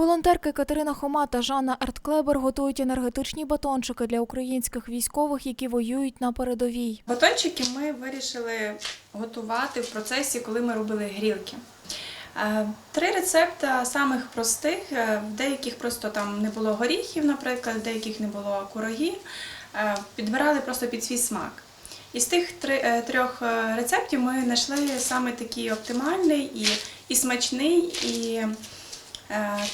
Волонтерки Катерина Хома та Жанна Артклебер готують енергетичні батончики для українських військових, які воюють на передовій. Батончики ми вирішили готувати в процесі, коли ми робили грілки. Е, Три рецепти самих простих, е, в деяких просто там не було горіхів, наприклад, в деяких не було кураги. Е, Підбирали просто під свій смак. Із тих е, трьох рецептів ми знайшли саме такий оптимальний і, і смачний, і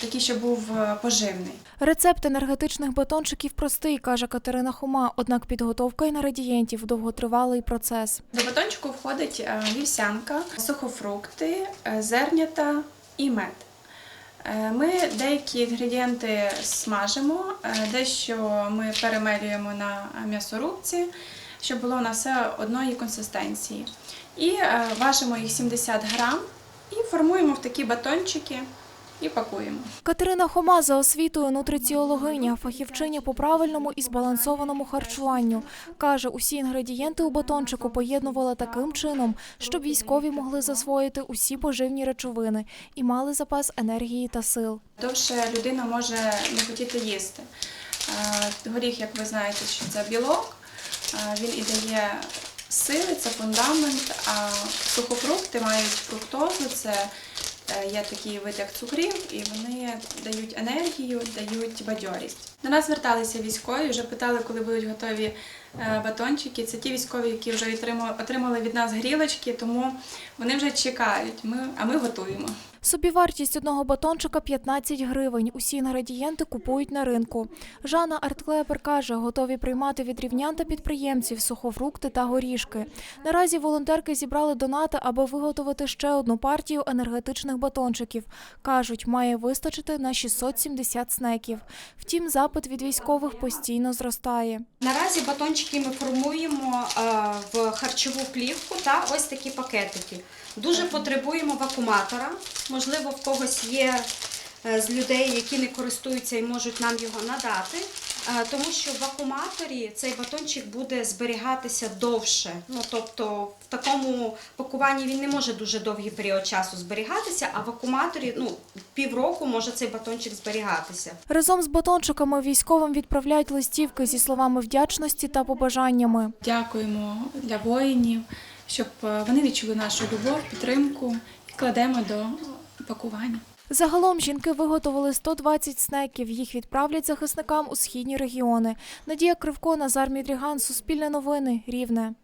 такий, що був е, поживний. Рецепт енергетичних батончиків простий, каже Катерина Хома, однак підготовка інгредієнтів довготривалий процес. До батончику входить е, вівсянка, сухофрукти, е, зернята і мед. Е, Ми деякі інгредієнти смажимо, е, дещо ми перемелюємо на м'ясорубці, щоб було у нас все одної консистенції. І е, важимо їх 70 грам і формуємо в такі батончики і пакуємо. Катерина Хома за освітою нутриціологиня, фахівчиня по правильному і збалансованому харчуванню. Каже, усі інгредієнти у батончику поєднувала таким чином, щоб військові могли засвоїти усі поживні речовини і мали запас енергії та сил. Довше людина може не хотіти їсти. Е, Горіх, як ви знаєте, що це білок, е, він і дає сили, це фундамент, а сухофрукти мають фруктозу, це є такий вид як цукрів, і вони дають енергію, дають бадьорість. До нас зверталися військові, вже питали, коли будуть готові е, батончики. Це ті військові, які вже отримали від нас грілочки, тому вони вже чекають, ми, а ми готуємо. Собівартість одного батончика 15 гривень. Усі інгредієнти купують на ринку. Жанна Артклепер каже, готові приймати від рівнян та підприємців сухофрукти та горішки. Наразі волонтерки зібрали донати, аби виготовити ще одну партію енергетичних батончиків. Кажуть, має вистачити на 670 снеків. Втім, запит від військових постійно зростає. Наразі батончики ми формуємо е, в харчову плівку та ось такі пакетики. Дуже потребуємо вакууматора. Можливо, в когось є е, з людей, які не користуються і можуть нам його надати. Е, Тому що в вакууматорі цей батончик буде зберігатися довше. Ну, тобто в такому пакуванні він не може дуже довгий період часу зберігатися, а в вакууматорі ну, півроку може цей батончик зберігатися. Разом з батончиками військовим відправляють листівки зі словами вдячності та побажаннями. Дякуємо для воїнів, щоб е, вони відчули нашу любов, підтримку і кладемо до пакування. Загалом жінки виготовили 120 снеків. Їх відправлять захисникам у східні регіони. Надія Кривко, Назар Мідріган, Суспільне новини, Рівне.